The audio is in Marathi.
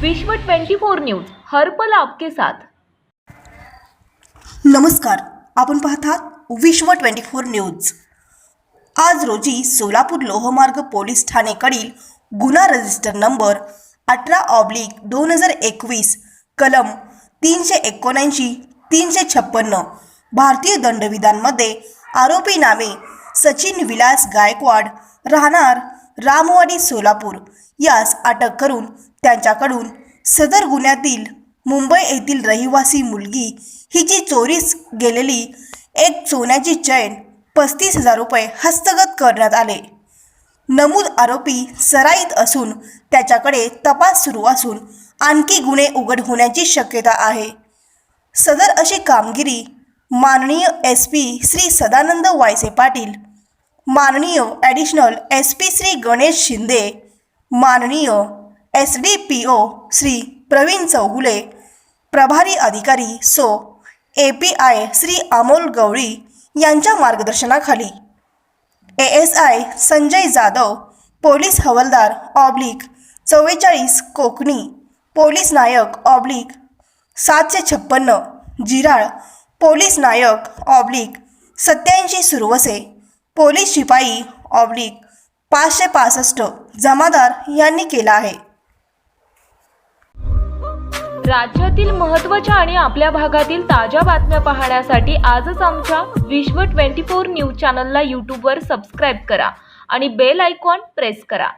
विश्व 24 न्यूज हर पल आपके साथ. नमस्कार आपण पाहतात विश्व ट्वेंटी फोर न्यूज. आज रोजी सोलापूर लोहमार्ग पोलीस ठाणेकडील गुन्हा रजिस्टर नंबर अठरा ऑब्लिक दोन हजार एकवीस कलम तीनशे एकोणऐंशी तीनशे छप्पन्न भारतीय दंडविधानमध्ये आरोपी नामे सचिन विलास गायकवाड राहणार रामवाडी सोलापूर यास अटक करून त्यांच्याकडून सदर गुन्ह्यातील मुंबई येथील रहिवासी मुलगी हिची चोरीस गेलेली एक सोन्याची चैन पस्तीस हजार रुपये हस्तगत करण्यात आले. नमूद आरोपी सराईत असून त्याच्याकडे तपास सुरू असून आणखी गुन्हे उघड होण्याची शक्यता आहे. सदर अशी कामगिरी माननीय एस पी श्री सदानंद वायसे पाटील माननीय additional S P Shri Ganesh Shinde माननीय S D P O Shri Praveen Chougule प्रभारी अधिकारी so A P I Shri Amol Gawali यांच्या मार्गदर्शनाखाली. A S I Sanjay Jadhav police हवालदार ऑब्लिक चव्वेचाळीस कोकणी पोलीस नायक ऑब्लिक सातशे छप्पन्न जिराळ पोलीस नायक ऑब्लिक सत्याऐंशी सुरवसे. पोलीस शिपाई ऑब्लिक पाचशे पासष्ट जमादार यांनी केला आहे. राज्यातील महत्त्वाच्या आणि आपल्या भागातील ताज्या बातम्या पाहण्यासाठी आजच आमच्या विश्व 24 न्यूज चॅनलला यूट्यूबवर सबस्क्राईब करा आणि बेल आयकॉन प्रेस करा.